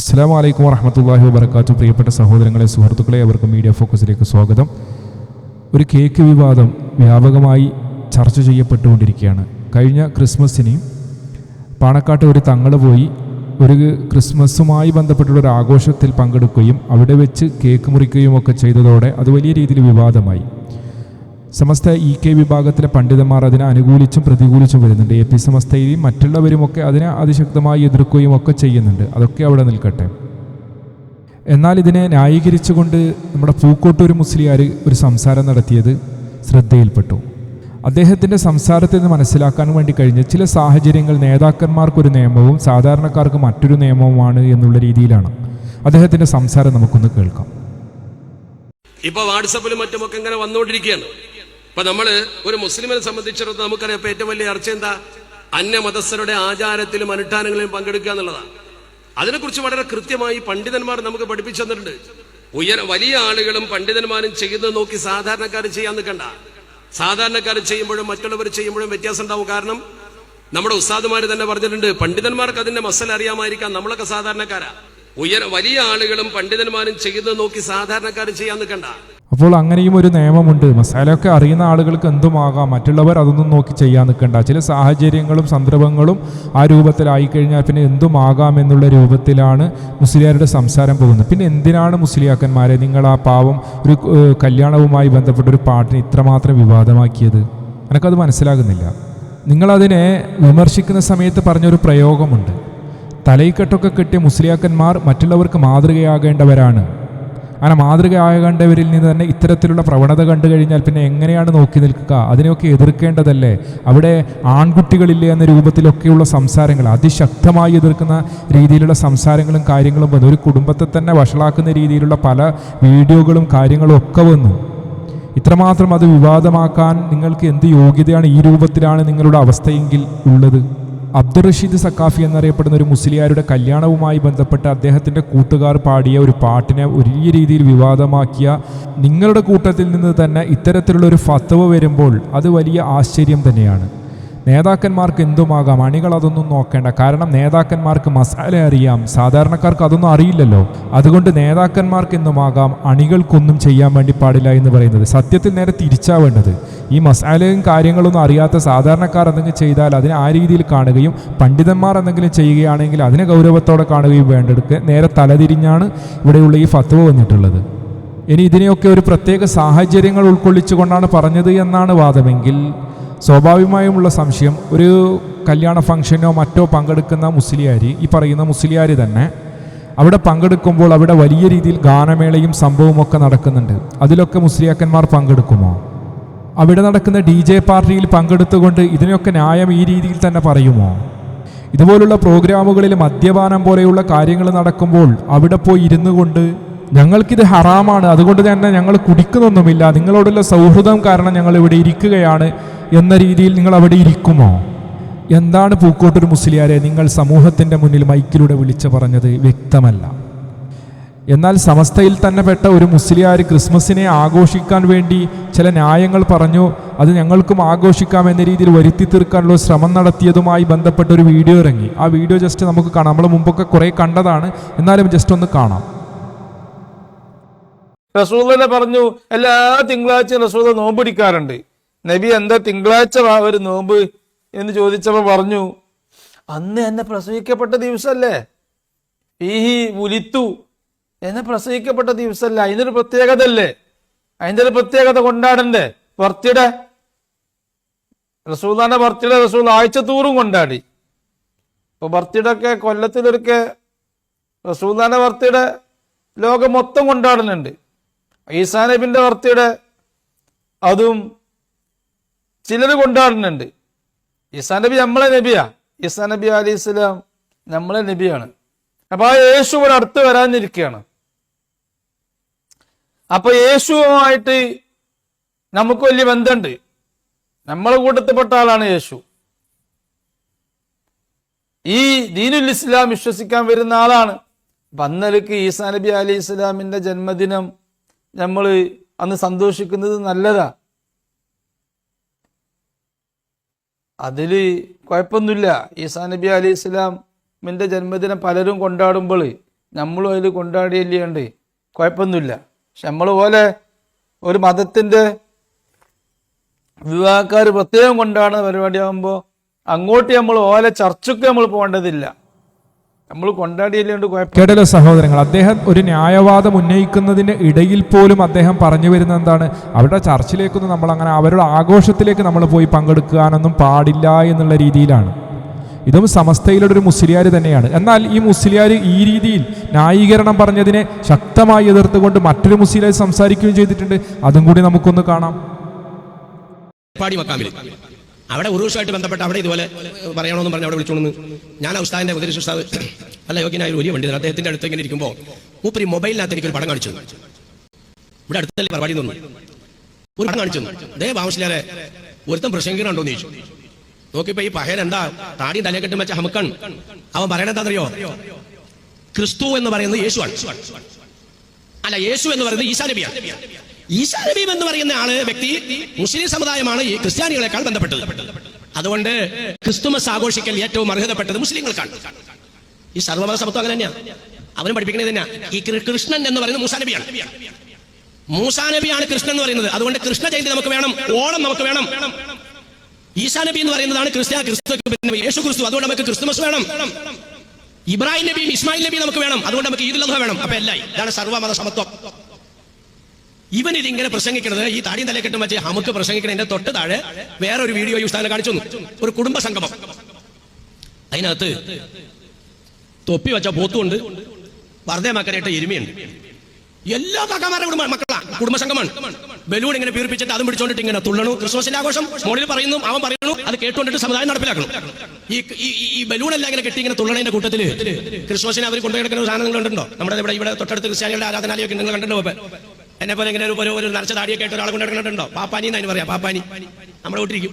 അസ്സാം വലൈക്കും വറഹമത്തല്ലാഹി വബർക്കാത്തു പ്രിയപ്പെട്ട സഹോദരങ്ങളെ സുഹൃത്തുക്കളെ അവർക്ക് മീഡിയ ഫോക്കസിലേക്ക് സ്വാഗതം. ഒരു കേക്ക് വിവാദം വ്യാപകമായി ചർച്ച ചെയ്യപ്പെട്ടുകൊണ്ടിരിക്കുകയാണ്. കഴിഞ്ഞ ക്രിസ്മസിന് പാണക്കാട്ട് ഒരു തങ്ങൾ പോയി ഒരു ക്രിസ്മസുമായി ബന്ധപ്പെട്ടുള്ള ഒരു ആഘോഷത്തിൽ പങ്കെടുക്കുകയും അവിടെ വെച്ച് കേക്ക് മുറിക്കുകയും ഒക്കെ ചെയ്തതോടെ അത് വലിയ രീതിയിൽ വിവാദമായി. സമസ്ത ഇ കെ വിഭാഗത്തിലെ പണ്ഡിതന്മാർ അതിനെ അനുകൂലിച്ചും പ്രതികൂലിച്ചും വരുന്നുണ്ട്. എ പി മറ്റുള്ളവരും ഒക്കെ അതിനെ അതിശക്തമായി എതിർക്കുകയും ഒക്കെ ചെയ്യുന്നുണ്ട്. അതൊക്കെ അവിടെ നിൽക്കട്ടെ. എന്നാൽ ഇതിനെ ന്യായീകരിച്ചുകൊണ്ട് നമ്മുടെ പൂക്കോട്ടൂർ മുസ്ലിയാർ ഒരു സംസാരം നടത്തിയത് ശ്രദ്ധയിൽപ്പെട്ടു. അദ്ദേഹത്തിന്റെ സംസാരത്തിൽ നിന്ന് മനസ്സിലാക്കാൻ വേണ്ടി കഴിഞ്ഞ ചില സാഹചര്യങ്ങൾ നേതാക്കന്മാർക്കൊരു നിയമവും സാധാരണക്കാർക്ക് മറ്റൊരു നിയമവുമാണ് എന്നുള്ള രീതിയിലാണ് അദ്ദേഹത്തിന്റെ സംസാരം നമുക്കൊന്ന് കേൾക്കാം. ഇപ്പൊ വാട്സപ്പിലും മറ്റുമൊക്കെ ഇങ്ങനെ വന്നുകൊണ്ടിരിക്കുകയാണ്. ഇപ്പൊ നമ്മൾ ഒരു മുസ്ലിമിനെ സംബന്ധിച്ചിടത്തോളം നമുക്കറിയാം ഏറ്റവും വലിയ ചർച്ച എന്താ? അന്യമതസ്ഥരുടെ ആചാരത്തിലും അനുഷ്ഠാനങ്ങളിലും പങ്കെടുക്കുക എന്നുള്ളതാണ് അതിനെക്കുറിച്ച് വളരെ കൃത്യമായി പണ്ഡിതന്മാർ നമുക്ക് പഠിപ്പിച്ചു തന്നിട്ടുണ്ട്. വലിയ ആളുകളും പണ്ഡിതന്മാരും ചെയ്യുന്നത് നോക്കി സാധാരണക്കാർ ചെയ്യാൻ നിൽക്കണ്ട. സാധാരണക്കാർ ചെയ്യുമ്പോഴും മറ്റുള്ളവർ ചെയ്യുമ്പോഴും വ്യത്യാസം ഉണ്ടാവും. കാരണം നമ്മുടെ ഉസ്താദുമാർ തന്നെ പറഞ്ഞിട്ടുണ്ട് പണ്ഡിതന്മാർക്ക് അതിന്റെ മസൽ അറിയാമായിരിക്കാം. നമ്മളൊക്കെ സാധാരണക്കാരാ. ഉയര വലിയ ആളുകളും പണ്ഡിതന്മാരും ചെയ്യുന്നത് നോക്കി സാധാരണക്കാർ ചെയ്യാൻ നിൽക്കണ്ട. അപ്പോൾ അങ്ങനെയും ഒരു നിയമമുണ്ട്. മസാലയൊക്കെ അറിയുന്ന ആളുകൾക്ക് എന്തുമാകാം? മറ്റുള്ളവർ അതൊന്നും നോക്കി ചെയ്യാൻ നിൽക്കണ്ട. ചില സാഹചര്യങ്ങളും സന്ദർഭങ്ങളും ആ രൂപത്തിലായി കഴിഞ്ഞാൽ പിന്നെ എന്തുമാകാം എന്നുള്ള രൂപത്തിലാണ് മുസ്ലിയാരുടെ സംസാരം പോകുന്നത്. പിന്നെ എന്തിനാണ് മുസ്ലിയാക്കന്മാരെ നിങ്ങൾ ആ പാവം ഒരു കല്യാണവുമായി ബന്ധപ്പെട്ട ഒരു പാട്ടിന് ഇത്രമാത്രം വിവാദമാക്കിയത്? എനിക്കത് മനസ്സിലാകുന്നില്ല. നിങ്ങളതിനെ വിമർശിക്കുന്ന സമയത്ത് പറഞ്ഞൊരു പ്രയോഗമുണ്ട്. തലയിക്കെട്ടൊക്കെ കെട്ടിയ മുസ്ലിയാക്കന്മാർ മറ്റുള്ളവർക്ക് മാതൃകയാകേണ്ടവരാണ്. അങ്ങനെ മാതൃകയാകേണ്ടവരിൽ നിന്ന് തന്നെ ഇത്തരത്തിലുള്ള പ്രവണത കണ്ടു കഴിഞ്ഞാൽ പിന്നെ എങ്ങനെയാണ് നോക്കി നിൽക്കുക? അതിനെയൊക്കെ എതിർക്കേണ്ടതല്ലേ? അവിടെ ആൺകുട്ടികളില്ലേ എന്ന രൂപത്തിലൊക്കെയുള്ള സംസാരങ്ങൾ അതിശക്തമായി എതിർക്കുന്ന രീതിയിലുള്ള സംസാരങ്ങളും കാര്യങ്ങളും വന്നു ഒരു കുടുംബത്തെ തന്നെ വഷളാക്കുന്ന രീതിയിലുള്ള പല വീഡിയോകളും കാര്യങ്ങളും ഒക്കെ വന്നു. ഇത്രമാത്രം അത് വിവാദമാക്കാൻ നിങ്ങൾക്ക് എന്ത് യോഗ്യതയാണ് ഈ രൂപത്തിലാണ് നിങ്ങളുടെ അവസ്ഥയെങ്കിൽ ഉള്ളത്? അബ്ദുൾ റഷീദ് സക്കാഫി എന്നറിയപ്പെടുന്ന ഒരു മുസ്ലിയാരുടെ കല്യാണവുമായി ബന്ധപ്പെട്ട് അദ്ദേഹത്തിന്റെ കൂട്ടുകാർ പാടിയ ഒരു പാട്ടിനെ വലിയ രീതിയിൽ വിവാദമാക്കിയ നിങ്ങളുടെ കൂട്ടത്തിൽ നിന്ന് തന്നെ ഇത്തരത്തിലുള്ള ഒരു ഫത്തവ വരുമ്പോൾ അത് വലിയ ആശ്ചര്യം തന്നെയാണ്. നേതാക്കന്മാർക്ക് എന്തുമാകാം? അണികൾ അതൊന്നും നോക്കേണ്ട. കാരണം നേതാക്കന്മാർക്ക് മസാല അറിയാം. സാധാരണക്കാർക്ക് അതൊന്നും അറിയില്ലല്ലോ. അതുകൊണ്ട് നേതാക്കന്മാർക്ക് എന്തുമാകാം? അണികൾക്കൊന്നും ചെയ്യാൻ വേണ്ടി പാടില്ല എന്ന് പറയുന്നത്. സത്യത്തിൽ നേരെ തിരിച്ചാ വേണ്ടത്. ഈ മസാലയും കാര്യങ്ങളൊന്നും അറിയാത്ത സാധാരണക്കാർ എന്തെങ്കിലും ചെയ്താൽ അതിനെ ആ രീതിയിൽ കാണുകയും പണ്ഡിതന്മാർ എന്തെങ്കിലും ചെയ്യുകയാണെങ്കിൽ അതിനെ ഗൗരവത്തോടെ കാണുകയും വേണ്ടെടുക്കുക നേരെ തലതിരിഞ്ഞാണ് ഇവിടെയുള്ള ഈ ഫത്വ വന്നിട്ടുള്ളത്. ഇനി ഇതിനെയൊക്കെ ഒരു പ്രത്യേക സാഹചര്യങ്ങൾ ഉൾക്കൊള്ളിച്ചുകൊണ്ടാണ് പറഞ്ഞത് എന്നാണ് വാദമെങ്കിൽ സ്വാഭാവികമായുമുള്ള സംശയം ഒരു കല്യാണ ഫംഗ്ഷനോ മറ്റോ പങ്കെടുക്കുന്ന മുസ്ലിയാരി ഈ പറയുന്ന മുസ്ലിയാരി തന്നെ അവിടെ പങ്കെടുക്കുമ്പോൾ അവിടെ വലിയ രീതിയിൽ ഗാനമേളയും സംഭവമൊക്കെ നടക്കുന്നുണ്ട്. അതിലൊക്കെ മുസ്ലിയാക്കന്മാർ പങ്കെടുക്കുമോ? അവിടെ നടക്കുന്ന ഡി ജെ പാർട്ടിയിൽ പങ്കെടുത്തുകൊണ്ട് ഇതിനൊക്കെ ന്യായം ഈ രീതിയിൽ തന്നെ പറയുമോ? ഇതുപോലുള്ള പ്രോഗ്രാമുകളിൽ മദ്യപാനം പോലെയുള്ള കാര്യങ്ങൾ നടക്കുമ്പോൾ അവിടെ പോയി ഇരുന്നു കൊണ്ട് ഞങ്ങൾക്കിത് ഹറാമാണ് അതുകൊണ്ട് തന്നെ ഞങ്ങൾ കുടിക്കുന്നൊന്നുമില്ല നിങ്ങളോടുള്ള സൗഹൃദം കാരണം ഞങ്ങൾ ഇവിടെ ഇരിക്കുകയാണ് എന്ന രീതിയിൽ നിങ്ങൾ അവിടെ ഇരിക്കുമോ? എന്താണ് പൂക്കോട്ടൂർ മുസ്ലിയാരെ നിങ്ങൾ സമൂഹത്തിന്റെ മുന്നിൽ മൈക്കിലൂടെ വിളിച്ചു പറഞ്ഞത്? വ്യക്തമല്ല. എന്നാൽ സമസ്തയിൽ തന്നെ പെട്ട ഒരു മുസ്ലിയാർ ക്രിസ്മസിനെ ആഘോഷിക്കാൻ വേണ്ടി ചില ന്യായങ്ങൾ പറഞ്ഞു. അത് ഞങ്ങൾക്കും ആഘോഷിക്കാം എന്ന രീതിയിൽ വരുത്തി തീർക്കാനുള്ള ശ്രമം നടത്തിയതുമായി ബന്ധപ്പെട്ട ഒരു വീഡിയോ ഇറങ്ങി. ആ വീഡിയോ ജസ്റ്റ് നമുക്ക് കാണാം. നമ്മൾ മുമ്പൊക്കെ കുറേ കണ്ടതാണ്. എന്നാലും ജസ്റ്റ് ഒന്ന് കാണാം. റസൂലിനെ പറഞ്ഞു എല്ലാ തിങ്കളാഴ്ച റസൂൽ നോമ്പ് പിടിക്കാറുണ്ട്. നബി എന്താ തിങ്കളാഴ്ച ഒരു നോമ്പ് എന്ന് ചോദിച്ചപ്പോൾ പറഞ്ഞു അന്ന് എന്നെ പ്രസവിക്കപ്പെട്ട ദിവസമല്ലേ ഈ ഉലിത്തു എന്നെ പ്രസവിക്കപ്പെട്ട ദിവസമല്ല അതിനൊരു പ്രത്യേകത അല്ലേ അതിന്റെ ഒരു പ്രത്യേകത കൊണ്ടാടണ്ടേ? ബർത്ത്ഡേ റസൂദാന്റെ ബർത്ത്ഡേ റസൂൽ ആഴ്ചത്തൂറും കൊണ്ടാടി. ഇപ്പൊ ബർത്ത്ഡേ ഒക്കെ കൊല്ലത്തിലൊരുക്കെ റസൂദാന്റെ ബർത്ത്ഡേ ലോകം മൊത്തം കൊണ്ടാടുന്നുണ്ട്. ഈസാ നബിന്റെ അതും ചിലർ കൊണ്ടാടുന്നുണ്ട് ഈസാ നബി നമ്മളെ നബിയാ. ഈസാ നബി അലി ഇസ്ലാം നമ്മളെ നബിയാണ്. അപ്പൊ ആ യേശു ഇവിടെ അടുത്ത് വരാനിരിക്കുകയാണ്. അപ്പൊ യേശുവുമായിട്ട് നമുക്ക് വലിയ ബന്ധമുണ്ട്. നമ്മളെ കൂട്ടത്തിൽപ്പെട്ട ആളാണ് യേശു. ഈ ദീനുൽ ഇസ്ലാം വിശ്വസിക്കാൻ വരുന്ന ആളാണ്. വന്നലക്ക് ഈസാ നബി അലി ഇസ്ലാമിന്റെ ജന്മദിനം നമ്മൾ അന്ന് സന്തോഷിക്കുന്നത് നല്ലതാ. അതിൽ കുഴപ്പമൊന്നുമില്ല. ഈസാ നബി അലി ഇസ്ലാമിന്റെ ജന്മദിനം പലരും കൊണ്ടാടുമ്പോൾ നമ്മളും അതിൽ കൊണ്ടാടിയല്ലേണ്ട് കുഴപ്പമൊന്നുമില്ല. പക്ഷെ നമ്മൾ പോലെ ഒരു മതത്തിന്റെ വിവാഹക്കാർ പ്രത്യേകം കൊണ്ടാടുന്ന പരിപാടിയാകുമ്പോൾ അങ്ങോട്ട് നമ്മൾ ഓല ചർച്ചയ്ക്ക് നമ്മൾ പോകേണ്ടതില്ല. നമ്മൾ കൊണ്ടാടിയില്ലാണ്ട് കേട്ടല്ലോ സഹോദരങ്ങൾ അദ്ദേഹം ഒരു ന്യായവാദം ഉന്നയിക്കുന്നതിന് ഇടയിൽ പോലും അദ്ദേഹം പറഞ്ഞു വരുന്നത് എന്താണ്? അവരുടെ ചർച്ചിലേക്കൊന്നും നമ്മൾ അങ്ങനെ അവരുടെ ആഘോഷത്തിലേക്ക് നമ്മൾ പോയി പങ്കെടുക്കാനൊന്നും പാടില്ല എന്നുള്ള രീതിയിലാണ്. ഇതും സമസ്തയിലുള്ള ഒരു മുസ്ലിയാർ തന്നെയാണ്. എന്നാൽ ഈ മുസ്ലിയാർ ഈ രീതിയിൽ ന്യായീകരണം പറഞ്ഞതിനെ ശക്തമായി എതിർത്തുകൊണ്ട് മറ്റൊരു മുസ്ലിയാർ സംസാരിക്കുകയും ചെയ്തിട്ടുണ്ട്. അതും കൂടി നമുക്കൊന്ന് കാണാം. പാടി മക്കാമിൽ അവിടെ ഉറൂഷമായിട്ട് ബന്ധപ്പെട്ട് അവിടെ ഇതുപോലെ പറയണമെന്ന് പറഞ്ഞ് അവിടെ വിളിച്ചോണെന്ന് ഞാൻ ഉസ്താദിന്റെ ഉദ്ദേശ ഉസ്താദ് നല്ല യോഗ്യനായ ഒരു വലിയ വണ്ടി അദ്ദേഹത്തിന്റെ അടുത്ത് ഇങ്ങനെ ഇരിക്കുമ്പോൾ മൂപ്പര് മൊബൈലിനകത്ത് എനിക്ക് ഒരു പടം കാണിച്ചു. ഇവിടെ അടുത്തല്ലേ പരിപാടി തോന്നുന്നു. ഒരു പടം കാണിച്ചു അദ്ദേഹം ബാമസിലാരെ ഒരുത്തൻ പ്രസംഗിക്കണുണ്ടോ എന്ന് ചോദിച്ചു. നോക്കിയപ്പോ ഈ പഹയൻ എന്താ താടിയും തലക്കെട്ടും വെച്ച ഹമുക്കൺ അവൻ പറയണെന്താണെന്നറിയോ ക്രിസ്തു എന്ന് പറയുന്നത് യേശുവാണ്. അല്ല യേശു എന്ന് പറയുന്നത് ഈസാ നബിയാണ്. ഈസാ നബീം എന്ന് പറയുന്ന ആൾ വ്യക്തി മുസ്ലിം സമുദായമാണ് ഈ ക്രിസ്ത്യാനികളെക്കാൾ ബന്ധപ്പെട്ടത്. അതുകൊണ്ട് ക്രിസ്തുമസ് ആഘോഷിക്കൽ ഏറ്റവും അർഹതപ്പെട്ടത് മുസ്ലിങ്ങൾക്കാണ്. ഈ സർവമത സമത്വം അങ്ങനെ തന്നെയാണ് അവനും പഠിപ്പിക്കുന്നത് തന്നെ ഈ കൃഷ്ണൻ എന്ന് പറയുന്നത് മൂസാ നബിയാണ്. നബിയാണ് കൃഷ്ണൻ എന്ന് പറയുന്നത്. അതുകൊണ്ട് കൃഷ്ണ ജയന്തി നമുക്ക് വേണം ഓണം നമുക്ക് വേണം. ഈശാനബി എന്ന് പറയുന്നതാണ് ക്രിസ്ത്യ ക്രിസ്തു യേശു ക്രിസ്തു. അതുകൊണ്ട് നമുക്ക് ക്രിസ്തുമസ് വേണം. ഇബ്രാഹിം നബിയും ഇസ്മായിൽ നബിയും നമുക്ക് വേണം. അതുകൊണ്ട് നമുക്ക് ഈദുൽ അദ്ഹ വേണം. അപ്പൊ എല്ലാം ഇതാണ് സർവമത സമത്വം. ഇവൻ ഇതിങ്ങനെ പ്രസംഗിക്കുന്നത് ഈ താടിയും തലക്കെട്ടും വെച്ച് നമുക്ക് പ്രസംഗിക്കുന്നതിന്റെ തൊട്ട് താഴെ വേറെ ഒരു വീഡിയോ ഉസ്താദിനെ കാണിച്ചു ഒരു കുടുംബ സംഗമം. അതിനകത്ത് തൊപ്പി വെച്ച പോത്തുണ്ട്. വർദ്ധേ മക്കനായിട്ട് എരുമയുണ്ട് എല്ലാ തകമാരുടെ കുടുംബ മക്കളാ കുടുംബസംഗമാണ് ബലൂൺ ഇങ്ങനെ പീർപ്പിച്ചിട്ട് അതും പിടിച്ചോണ്ടിട്ട് ഇങ്ങനെ തുള്ളണു. ക്രിസ്മസിന്റെ ആഘോഷം മോളിൽ പറയുന്നു അവൻ പറയുന്നു അത് കേട്ടുകൊണ്ടിട്ട് സമുദായം നടപ്പിലാക്കണം. ഈ ഈ- ബലൂൺ എല്ലാം ഇങ്ങനെ കെട്ടി ഇങ്ങനെ തുള്ളണേന്റെ കൂട്ടത്തിൽ ക്രിസ്മസിനെ അവർ കൊണ്ടുപോയി കിടക്കുന്ന സാധനം നിങ്ങൾ കണ്ടോ നമ്മുടെ ഇവിടെ ഇവിടെ തൊട്ടടുത്ത് ക്രിസ്ത്യാനികളുടെ ആരാധനാലയൊക്കെ നിങ്ങൾ കണ്ടിട്ടുണ്ടോ? എന്നെ പോലെ ഇങ്ങനെ ഒരു ഒരു- നരച്ച താടിയൊക്കെ ആയിട്ട് ഒരാളെ കൊണ്ടിടക്കണ്ടോ പാപ്പാനി എന്നതിന് പറയാം? പാപ്പാനി. നമ്മുടെ വീട്ടിരിക്കും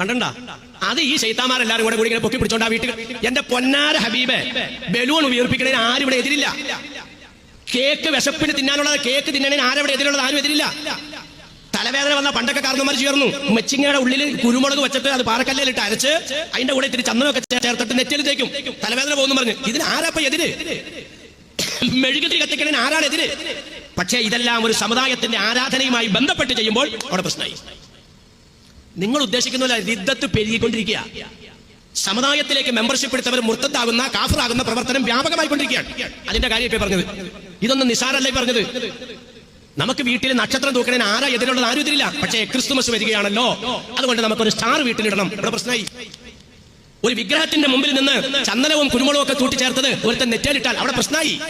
കണ്ടണ്ട? അത് ഈ ശൈത്താമാരെല്ലാരും കൂടെ കൂടി ഇങ്ങനെ പൊക്കി പിടിച്ചോണ്ട് ആ വീട്ടിൽ എന്റെ പൊന്നാര ഹബീബെ ബലൂൺ ഉയർപ്പിക്കുന്നതിന് ആരും ഇവിടെ എതിരില്ല. കേക്ക് വിശപ്പിന് തിന്നാനുള്ളത് കേക്ക് തിന്നണതിന് ആരവിടെ എതിരുള്ളത് ആരും എതിരില്ല. തലവേദന വന്ന പണ്ടൊക്കെ കാരണന്മാർ ചേർന്നു. മെച്ചിങ്ങയുടെ ഉള്ളിൽ കുരുമുളക് വെച്ചിട്ട് അത് പാറക്കല്ലിലിട്ട് അരച്ച് അതിന്റെ കൂടെ ഇത്തിരി ചന്ദനമൊക്കെ ചേർത്തിട്ട് നെറ്റിൽ തേക്കും. തലവേദന പോകുന്നു പറഞ്ഞു. ഇതിന് ആരാപ്പ എതിര്? മെഴുകുതിരി കത്തിക്കണേന് ആരാണ് എതിര്? പക്ഷേ ഇതെല്ലാം ഒരു സമുദായത്തിന്റെ ആരാധനയുമായി ബന്ധപ്പെട്ട് ചെയ്യുമ്പോൾ അവിടെ പ്രശ്നമായി. നിങ്ങൾ ഉദ്ദേശിക്കുന്ന രിദ്ധത്ത് പെരുകിക്കൊണ്ടിരിക്കുക. സമുദായത്തിലേക്ക് മെമ്പർഷിപ്പ് എടുത്തവർ മുർത്തത്താകുന്ന കാഫറാകുന്ന പ്രവർത്തനം വ്യാപകമായിക്കൊണ്ടിരിക്കുകയാണ്. അതിന്റെ കാര്യം ഇപ്പൊ പറഞ്ഞത്. ഇതൊന്നും നിസാരല്ല പറഞ്ഞത്? നമുക്ക് വീട്ടിൽ നക്ഷത്രം തൂക്കണേന് ആരാ എതിരുള്ളത് ആരും എതിരില്ല പക്ഷേ ക്രിസ്തുമസ് വരികയാണല്ലോ. അതുകൊണ്ട് നമുക്കൊരു സ്റ്റാർ വീട്ടിലിടണം. ഇവിടെ പ്രശ്നമായി. ഒരു വിഗ്രഹത്തിന്റെ മുമ്പിൽ നിന്ന് ചന്ദനവും കുരുമുളകും ഒക്കെ കൂട്ടിച്ചേർത്തത് ഒരുത്തൻ നെറ്റേലിട്ടാൽ അവിടെ പ്രശ്നമായി.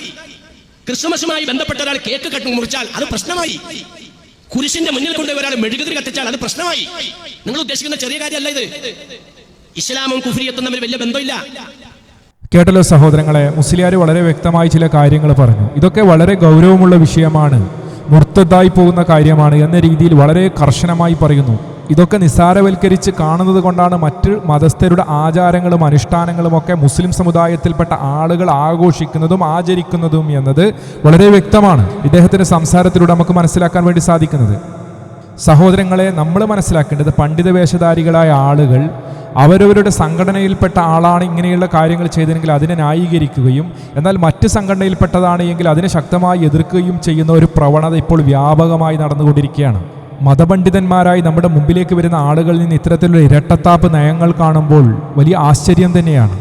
ക്രിസ്തുമസുമായി ബന്ധപ്പെട്ട ഒരാൾ കേക്ക് കട്ട് മുറിച്ചാൽ അത് പ്രശ്നമായി. കുരിശിന്റെ മുന്നിൽ കൊണ്ട് ഒരാൾ മെഴുകുതിരി കത്തിച്ചാൽ അത് പ്രശ്നമായി. നിങ്ങൾ ഉദ്ദേശിക്കുന്ന ചെറിയ കാര്യമല്ല ഇത്. ഇസ്ലാമും കുഫ്രിയത്തും തമ്മിൽ വലിയ ബന്ധമില്ല. കേട്ടല്ലോ സഹോദരങ്ങളെ മുസ്ലിയാർ വളരെ വ്യക്തമായി ചില കാര്യങ്ങൾ പറഞ്ഞു. ഇതൊക്കെ വളരെ ഗൗരവമുള്ള വിഷയമാണ്. മുർത്തതായി പോകുന്ന കാര്യമാണ് എന്ന രീതിയിൽ വളരെ കർശനമായി പറയുന്നു. ഇതൊക്കെ നിസ്സാരവൽക്കരിച്ച് കാണുന്നത് കൊണ്ടാണ് മറ്റ് മതസ്ഥരുടെ ആചാരങ്ങളും അനുഷ്ഠാനങ്ങളും ഒക്കെ മുസ്ലിം സമുദായത്തിൽപ്പെട്ട ആളുകൾ ആഘോഷിക്കുന്നതും ആചരിക്കുന്നതും എന്നത് വളരെ വ്യക്തമാണ് ഇദ്ദേഹത്തിന്റെ സംസാരത്തിലൂടെ നമുക്ക് മനസ്സിലാക്കാൻ വേണ്ടി സാധിക്കുന്നത്. സഹോദരങ്ങളെ നമ്മൾ മനസ്സിലാക്കേണ്ടത് പണ്ഡിത വേഷധാരികളായ ആളുകൾ അവരവരുടെ സംഘടനയിൽപ്പെട്ട ആളാണ് ഇങ്ങനെയുള്ള കാര്യങ്ങൾ ചെയ്തതെങ്കിൽ അതിനെ ന്യായീകരിക്കുകയും എന്നാൽ മറ്റ് സംഘടനയിൽപ്പെട്ടതാണ് എങ്കിൽ അതിനെ ശക്തമായി എതിർക്കുകയും ചെയ്യുന്ന ഒരു പ്രവണത ഇപ്പോൾ വ്യാപകമായി നടന്നുകൊണ്ടിരിക്കുകയാണ്. മതപണ്ഡിതന്മാരായി നമ്മുടെ മുമ്പിലേക്ക് വരുന്ന ആളുകളിൽ നിന്ന് ഇത്തരത്തിലുള്ള ഇരട്ടത്താപ്പ് നയങ്ങൾ കാണുമ്പോൾ വലിയ ആശ്ചര്യം തന്നെയാണ്.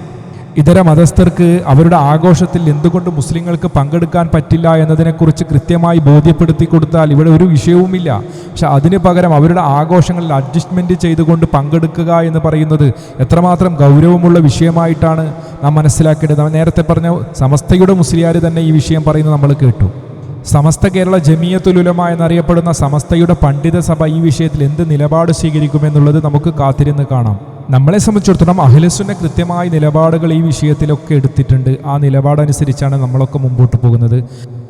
ഇതര മതസ്ഥർക്ക് അവരുടെ ആഘോഷത്തിൽ എന്തുകൊണ്ട് മുസ്ലിങ്ങൾക്ക് പങ്കെടുക്കാൻ പറ്റില്ല എന്നതിനെക്കുറിച്ച് കൃത്യമായി ബോധ്യപ്പെടുത്തി കൊടുത്താൽ ഇവിടെ ഒരു വിഷയവുമില്ല. പക്ഷെ അതിന് പകരം അവരുടെ ആഘോഷങ്ങളിൽ അഡ്ജസ്റ്റ്മെന്റ് ചെയ്തുകൊണ്ട് പങ്കെടുക്കുക എന്ന് പറയുന്നത് എത്രമാത്രം ഗൗരവമുള്ള വിഷയമായിട്ടാണ് നാം മനസ്സിലാക്കേണ്ടത്. നേരത്തെ പറഞ്ഞ സമസ്തയുടെ മുസ്ലിയാർ തന്നെ ഈ വിഷയം പറയുന്നത് നമ്മൾ കേട്ടു. സമസ്ത കേരള ജമിയത്തുലുലമ എന്നറിയപ്പെടുന്ന സമസ്തയുടെ പണ്ഡിത സഭ ഈ വിഷയത്തിൽ എന്ത് നിലപാട് സ്വീകരിക്കുമെന്നുള്ളത് നമുക്ക് കാത്തിരുന്ന് കാണാം. നമ്മളെ സംബന്ധിച്ചിടത്തോളം അഖിലസുന്ന കൃത്യമായ നിലപാടുകൾ ഈ വിഷയത്തിലൊക്കെ എടുത്തിട്ടുണ്ട്. ആ നിലപാടനുസരിച്ചാണ് നമ്മളൊക്കെ മുമ്പോട്ട് പോകുന്നത്.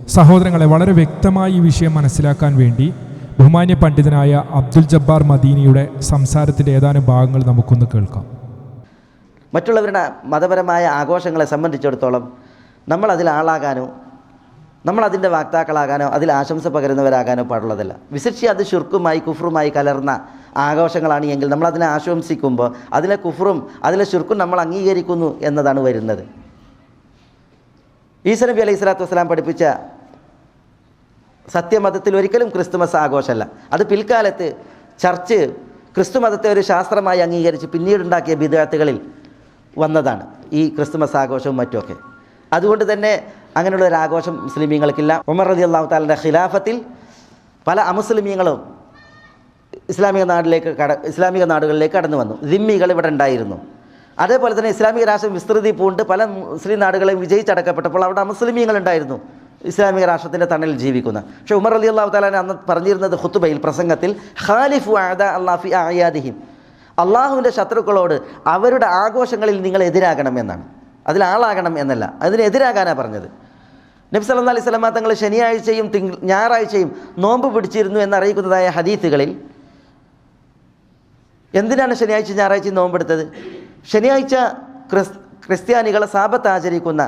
സഹോദരങ്ങളെ വളരെ വ്യക്തമായി ഈ വിഷയം മനസ്സിലാക്കാൻ വേണ്ടി ബഹുമാന്യ പണ്ഡിതനായ അബ്ദുൽ ജബ്ബാർ മദീനിയുടെ സംസാരത്തിന്റെ ഏതാനും ഭാഗങ്ങൾ നമുക്കൊന്ന് കേൾക്കാം. മറ്റുള്ളവരുടെ മതപരമായ ആഘോഷങ്ങളെ സംബന്ധിച്ചിടത്തോളം നമ്മൾ അതിൽ ആളാകാനോ നമ്മൾ അതിന്റെ വാക്താക്കളാകാനോ അതിൽ ആശംസ പകരുന്നവരാകാനോ പാടുള്ളതല്ല. വിശിഷ്യ അത് ശുർക്കുമായി കുഫറുമായി കലർന്ന ആഘോഷങ്ങളാണ് എങ്കിൽ നമ്മൾ അതിനെ ആശംസിക്കുമ്പോൾ അതിലെ കുഫറും അതിലെ ശുർക്കും നമ്മൾ അംഗീകരിക്കുന്നു എന്നതാണ് വരുന്നത്. ഈസ നബി അലൈഹി സ്വലാത്തു വസ്സലാം പഠിപ്പിച്ച സത്യമതത്തിൽ ഒരിക്കലും ക്രിസ്തുമസ് ആഘോഷമല്ല. അത് പിൽക്കാലത്ത് ചർച്ച് ക്രിസ്തുമതത്തെ ഒരു ശാസ്ത്രമായി അംഗീകരിച്ച് പിന്നീടുണ്ടാക്കിയ വിദ്യാർത്ഥികളിൽ വന്നതാണ് ഈ ക്രിസ്തുമസ് ആഘോഷവും മറ്റുമൊക്കെ. അതുകൊണ്ട് തന്നെ അങ്ങനെയുള്ള ഒരു ആഘോഷം മുസ്ലിമീങ്ങൾക്കില്ല. ഉമർ റതി അള്ളാഹു താലിന്റെ ഖിലാഫത്തിൽ പല അമുസ്ലിമീങ്ങളും ഇസ്ലാമിക നാട്ടിലേക്ക് കട ഇസ്ലാമിക നാടുകളിലേക്ക് കടന്നു വന്നു. ദിമ്മികൾ ഇവിടെ ഉണ്ടായിരുന്നു. അതേപോലെ തന്നെ ഇസ്ലാമിക രാഷ്ട്രം വിസ്തൃതി പൂണ്ട് പല മുസ്ലിം നാടുകളെയും വിജയിച്ചടക്കപ്പെട്ടപ്പോൾ അവിടെ മുസ്ലിമീങ്ങൾ ഉണ്ടായിരുന്നു. ഇസ്ലാമിക രാഷ്ട്രത്തിന്റെ തണലിൽ ജീവിക്കുന്ന. പക്ഷേ ഉമർ അലി അള്ളാഹു താലാൻ അന്ന് പറഞ്ഞിരുന്നത് ഖുത്തുബയിൽ പ്രസംഗത്തിൽ ഖാലിഫു ആദ അള്ളാഫി ആയാദിഹിം അള്ളാഹുവിന്റെ ശത്രുക്കളോട് അവരുടെ ആഘോഷങ്ങളിൽ നിങ്ങൾ എതിരാകണം എന്നാണ്. അതിൽ ആളാകണം എന്നല്ല അതിനെതിരാകാനാണ് പറഞ്ഞത്. നബി സല്ലാ അലൈഹി സ്വലമ തങ്ങൾ ശനിയാഴ്ചയും തിങ്കൾ ഞായറാഴ്ചയും നോമ്പ് പിടിച്ചിരുന്നു എന്നറിയിക്കുന്നതായ ഹദീത്തുകളിൽ എന്തിനാണ് ശനിയാഴ്ച ഞായറാഴ്ച നോമ്പെടുത്തത് ശനിയാഴ്ച ക്രിസ് ക്രിസ്ത്യാനികൾ സാപത്ത് ആചരിക്കുന്ന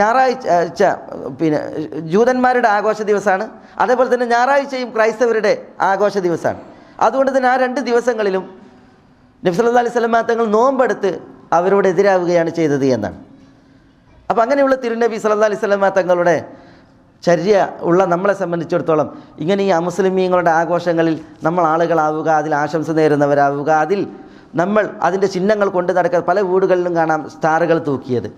ഞായറാഴ്ച പിന്നെ ജൂതന്മാരുടെ ആഘോഷ ദിവസമാണ്. അതേപോലെ തന്നെ ഞായറാഴ്ചയും ക്രൈസ്തവരുടെ ആഘോഷ ദിവസമാണ്. അതുകൊണ്ട് തന്നെ ആ രണ്ട് ദിവസങ്ങളിലും നബ്സല്ലാ അലൈഹി സ്വലമ തങ്ങൾ നോമ്പെടുത്ത് അവരോട് എതിരാവുകയാണ് ചെയ്തത് എന്നാണ്. അപ്പോൾ അങ്ങനെയുള്ള തിരുനബി സല്ലാ അലൈഹി സ്വലമ തങ്ങളുടെ ചര്യ ഉള്ള നമ്മളെ സംബന്ധിച്ചിടത്തോളം ഇങ്ങനെ ഈ അമുസ്ലിമീങ്ങളുടെ ആഘോഷങ്ങളിൽ നമ്മൾ ആളുകളാവുക അതിൽ ആശംസ നേരുന്നവരാവുക അതിൽ നമ്മൾ അതിന്റെ ചിഹ്നങ്ങൾ കൊണ്ട് നടക്കുക പല വീടുകളിലും കാണാം സ്റ്റാറുകൾ തൂക്കിയത്.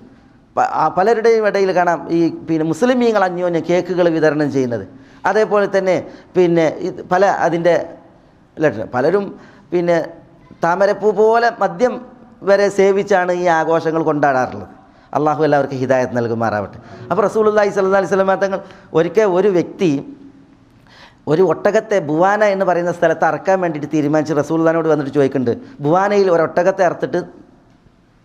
പലരുടെയും ഇടയിൽ കാണാം ഈ പിന്നെ മുസ്ലിമീങ്ങൾ അന്യോന്യം കേക്കുകൾ വിതരണം ചെയ്യുന്നത്. അതേപോലെ തന്നെ പിന്നെ പല അതിന്റെ ലക്ഷണം പലരും പിന്നെ താമരപ്പൂ പോലെ മദ്യം വരെ സേവിച്ചാണ് ഈ ആഘോഷങ്ങൾ കൊണ്ടാടാറുള്ളത്. അള്ളാഹു എല്ലാവർക്കും ഹിദായത്ത് നൽകുമാറാവട്ടെ. അപ്പോൾ റസൂലുല്ലാഹി സ്വല്ലല്ലാഹി അലൈഹി വസല്ലം തങ്ങൾ ഒരിക്കൽ ഒരു വ്യക്തി ഒരു ഒട്ടകത്തെ ബുവാന എന്ന് പറയുന്ന സ്ഥലത്ത് അറക്കാൻ വേണ്ടിയിട്ട് തീരുമാനിച്ച് റസൂൽദാനോട് വന്നിട്ട് ചോദിക്കുന്നുണ്ട്. ബുവാനയിൽ ഒരു അറുത്തിട്ട്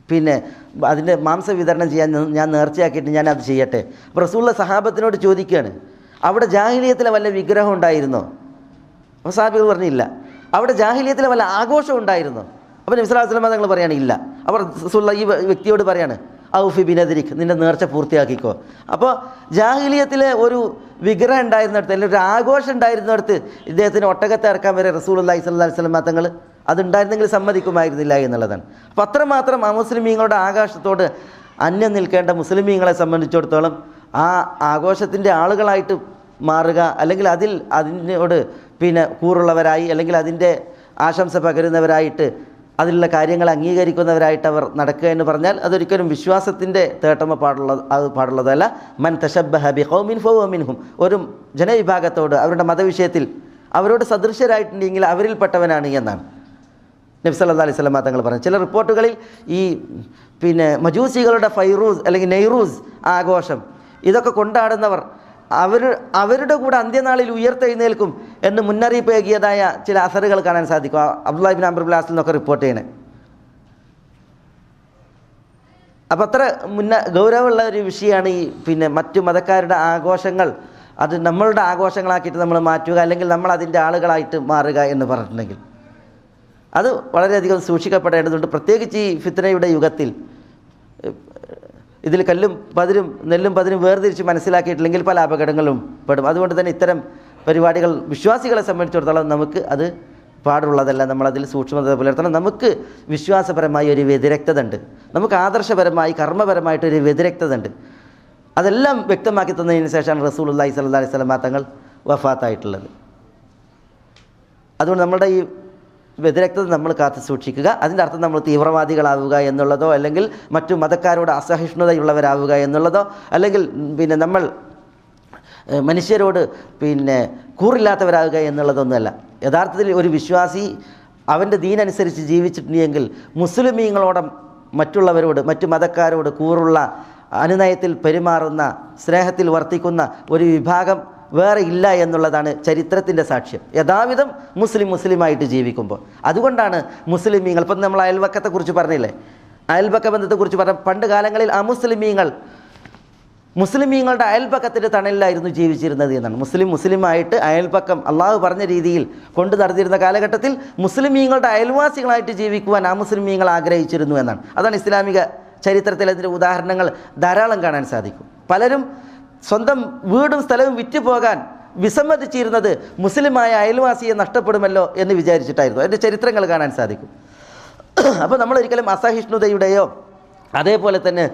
പിന്നെ അതിന്റെ മാംസ വിതരണം ചെയ്യാൻ ഞാൻ- നേർച്ചയാക്കിയിട്ട് ഞാൻ അത് ചെയ്യട്ടെ. അപ്പോൾ റസൂള്ള സഹാബത്തിനോട് ചോദിക്കുകയാണ്. അവിടെ ജാഹിലിയത്തിലെ വല്ല വിഗ്രഹം ഉണ്ടായിരുന്നോ? അപ്പോൾ സാഹിബികൾ പറഞ്ഞില്ല. അവിടെ ജാഹിലിയത്തിലെ വല്ല ആഘോഷം ഉണ്ടായിരുന്നോ? അപ്പോൾ നബ്സലാസ്ലമ തങ്ങൾ പറയുകയാണ് ഇല്ല. അപ്പോൾ റസൂള്ള ഈ വ്യക്തിയോട് പറയാണ് ഔഫി ബിനദിരിക്ക് നിന്റെ നേർച്ച പൂർത്തിയാക്കിക്കോ. അപ്പോൾ ജാഹിലിയത്തിലെ ഒരു വിഗ്രഹം ഉണ്ടായിരുന്നിടത്ത് അല്ലെങ്കിൽ ഒരു ആഘോഷം ഉണ്ടായിരുന്നിടത്ത് ഇദ്ദേഹത്തിന് ഒട്ടകത്തെ ഇറക്കാൻ വരെ റസൂൽ അള്ളഹി സ്വല്ലാ വസ്ലമ തങ്ങൾ അതുണ്ടായിരുന്നെങ്കിൽ സമ്മതിക്കുമായിരുന്നില്ല എന്നുള്ളതാണ്. അപ്പോൾ അത്രമാത്രം ആ മുസ്ലിമീങ്ങളുടെ ആകാശത്തോട് അന്യം നിൽക്കേണ്ട മുസ്ലിമീങ്ങളെ സംബന്ധിച്ചിടത്തോളം ആ ആഘോഷത്തിന്റെ ആളുകളായിട്ട് മാറുക അല്ലെങ്കിൽ അതിൽ അതിനോട് പിന്നെ കൂറുള്ളവരായി അല്ലെങ്കിൽ അതിന്റെ ആശംസ പകരുന്നവരായിട്ട് അതിലുള്ള കാര്യങ്ങൾ അംഗീകരിക്കുന്നവരായിട്ട് അവർ നടക്കുക എന്ന് പറഞ്ഞാൽ അതൊരിക്കലും വിശ്വാസത്തിന്റെ തേട്ടമ പാടുള്ള അത് പാടുള്ളതല്ല. മൻ തശബ്ബഹ ബി ഖൗമിൻ ഫഹുവ മിൻഹും. ഒരു ജനവിഭാഗത്തോട് അവരുടെ മതവിഷയത്തിൽ അവരോട് സദൃശ്യരായിട്ടുണ്ടെങ്കിൽ അവരിൽപ്പെട്ടവനാണ് എന്നാണ്. നബി സല്ലല്ലാഹു അലൈഹി വസല്ലം തങ്ങൾ പറഞ്ഞു. ചില റിപ്പോർട്ടുകളിൽ ഈ പിന്നെ മജൂസികളുടെ ഫൈറൂസ് അല്ലെങ്കിൽ നെയ്റൂസ് ആഘോഷം ഇതൊക്കെ കൊണ്ടാടുന്നവർ അവർ അവരുടെ കൂടെ അന്ത്യനാളിൽ ഉയർത്തെഴുന്നേൽക്കും എന്ന് മുന്നറിയിപ്പ് ഏകിയതായ ചില അസറുകൾ കാണാൻ സാധിക്കും. അബ്ദുല്ലാഹിബിൻ അംബർബുലാസിൽ നിന്നൊക്കെ റിപ്പോർട്ട് ചെയ്യണേ. അപ്പം അത്ര മുന്ന ഗൗരവമുള്ള ഒരു വിഷയമാണ് ഈ പിന്നെ മറ്റു മതക്കാരുടെ ആഘോഷങ്ങൾ. അത് നമ്മളുടെ ആഘോഷങ്ങളാക്കിയിട്ട് നമ്മൾ മാറ്റുക അല്ലെങ്കിൽ നമ്മൾ അതിന്റെ ആളുകളായിട്ട് മാറുക എന്ന് പറഞ്ഞിട്ടുണ്ടെങ്കിൽ. അത് വളരെയധികം സൂക്ഷിക്കപ്പെടേണ്ടതുണ്ട്. പ്രത്യേകിച്ച് ഈ ഫിത്തനയുടെ യുഗത്തിൽ ഇതിൽ കല്ലും പതിരും നെല്ലും പതിരും വേർതിരിച്ച് മനസ്സിലാക്കിയിട്ടില്ലെങ്കിൽ പല അപകടങ്ങളും പെടും. അതുകൊണ്ട് തന്നെ ഇത്തരം പരിപാടികൾ വിശ്വാസികളെ സംബന്ധിച്ചിടത്തോളം നമുക്ക് അത് പാടുള്ളതല്ല. നമ്മളതിൽ സൂക്ഷ്മത പുലർത്തണം. നമുക്ക് വിശ്വാസപരമായി ഒരു വ്യതിരക്തത ഉണ്ട് നമുക്ക് ആദർശപരമായി കർമ്മപരമായിട്ടൊരു വ്യതിരക്തത ഉണ്ട് അതെല്ലാം വ്യക്തമാക്കി തന്നതിന് ശേഷമാണ് റസൂൽ അള്ളാഹി സല്ലാ അലൈഹി സ്വലമാ തങ്ങൾ വഫാത്തായിട്ടുള്ളത്. അതുകൊണ്ട് നമ്മുടെ ഈ വ്യതിരക്തത നമ്മൾ കാത്തു സൂക്ഷിക്കുക. അതിന്റെ അർത്ഥം നമ്മൾ തീവ്രവാദികളാവുക എന്നുള്ളതോ അല്ലെങ്കിൽ മറ്റു മതക്കാരോട് അസഹിഷ്ണുതയുള്ളവരാവുക എന്നുള്ളതോ അല്ലെങ്കിൽ പിന്നെ നമ്മൾ മനുഷ്യരോട് പിന്നെ കൂറില്ലാത്തവരാവുക എന്നുള്ളതൊന്നുമല്ല. യഥാർത്ഥത്തിൽ ഒരു വിശ്വാസി അവന്റെ ദീനനുസരിച്ച് ജീവിച്ചിട്ടുണ്ടെങ്കിൽ മുസ്ലിമീങ്ങളോടും മറ്റുള്ളവരോട് മറ്റു മതക്കാരോട് കൂറുള്ള അനുനയത്തിൽ പെരുമാറുന്ന സ്നേഹത്തിൽ വർത്തിക്കുന്ന ഒരു വിഭാഗം വേറെ ഇല്ല എന്നുള്ളതാണ് ചരിത്രത്തിന്റെ സാക്ഷ്യം. യഥാവിധം മുസ്ലിം മുസ്ലിമായിട്ട് ജീവിക്കുമ്പോൾ. അതുകൊണ്ടാണ് മുസ്ലിമീങ്ങൾ ഇപ്പം നമ്മൾ അയൽവക്കത്തെക്കുറിച്ച് പറഞ്ഞില്ലേ? അയൽപക്ക ബന്ധത്തെക്കുറിച്ച് പറഞ്ഞ പണ്ട് കാലങ്ങളിൽ അമുസ്ലിമീങ്ങൾ മുസ്ലിമീങ്ങളുടെ അയൽപക്കത്തിന്റെ തണലിലായിരുന്നു ജീവിച്ചിരുന്നത് എന്നാണ്. മുസ്ലിം മുസ്ലിമായിട്ട് അയൽപക്കം അള്ളാഹു പറഞ്ഞ രീതിയിൽ കൊണ്ടു നടന്നിരുന്ന കാലഘട്ടത്തിൽ മുസ്ലിമീങ്ങളുടെ അയൽവാസികളായിട്ട് ജീവിക്കുവാൻ ആ മുസ്ലിമീങ്ങൾ ആഗ്രഹിച്ചിരുന്നു എന്നാണ്. അതാണ് ഇസ്ലാമിക ചരിത്രത്തിൽ അതിന്റെ ഉദാഹരണങ്ങൾ ധാരാളം കാണാൻ സാധിക്കും. പലരും സ്വന്തം വീടും സ്ഥലവും വിറ്റ് പോകാൻ വിസമ്മതിച്ചിരുന്നത് മുസ്ലിമായ അയൽവാസിയെ നഷ്ടപ്പെടുമല്ലോ എന്ന് വിചാരിച്ചിട്ടായിരുന്നു. അതിന്റെ ചരിത്രങ്ങൾ കാണാൻ സാധിക്കും. അപ്പോൾ നമ്മൾ ഒരിക്കലും അസഹിഷ്ണുതയുടെയോ അതേപോലെ തന്നെ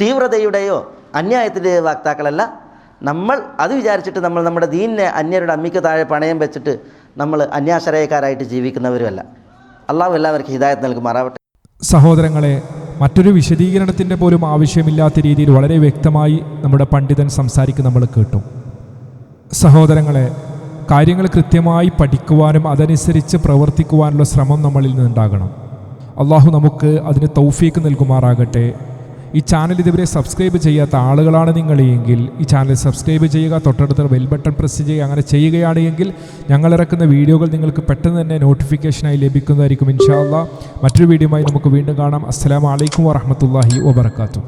തീവ്രതയുടെയോ അന്യായത്തിന്റെ വാക്താക്കളല്ല. നമ്മൾ അത് വിചാരിച്ചിട്ട് നമ്മൾ നമ്മുടെ ദീനിനെ അന്യരുടെ അമ്മിക്ക് താഴെ പണയം വെച്ചിട്ട് നമ്മൾ അന്യാശ്രയക്കാരായിട്ട് ജീവിക്കുന്നവരുമല്ല. അള്ളാഹു എല്ലാവർക്കും ഹിദായത്ത് നൽകുമാറാവട്ടെ. സഹോദരങ്ങളെ മറ്റൊരു വിശദീകരണത്തിന്റെ പോലും ആവശ്യമില്ലാത്ത രീതിയിൽ വളരെ വ്യക്തമായി നമ്മുടെ പണ്ഡിതൻ സംസാരിക്കും നമ്മൾ കേട്ടു. സഹോദരങ്ങളെ കാര്യങ്ങൾ കൃത്യമായി പഠിക്കുവാനും അതനുസരിച്ച് പ്രവർത്തിക്കുവാനുള്ള ശ്രമം നമ്മളിൽ നിന്നുണ്ടാകണം അള്ളാഹു നമുക്ക് അതിന് തൗഫീക്ക് നൽകുമാറാകട്ടെ. ഈ ചാനൽ ഇതുവരെ സബ്സ്ക്രൈബ് ചെയ്യാത്ത ആളുകളാണ് നിങ്ങൾ എങ്കിൽ ഈ ചാനൽ സബ്സ്ക്രൈബ് ചെയ്യുക തൊട്ടടുത്ത ബെൽ ബട്ടൺ പ്രസ് ചെയ്യുക അങ്ങനെ ചെയ്യുകയാണ് എങ്കിൽ ഞങ്ങൾ ഇറക്കുന്ന വീഡിയോകൾ നിങ്ങൾക്ക് പെട്ടെന്ന് തന്നെ നോട്ടിഫിക്കേഷനായി ലഭിക്കുന്നതായിരിക്കും ഇൻഷാ അള്ളാഹ് മറ്റൊരു വീഡിയോയുമായി നമുക്ക് വീണ്ടും കാണാം. അസ്സാം അലൈക്കും വാഹമത്തല്ലാഹി വബർക്കാത്തു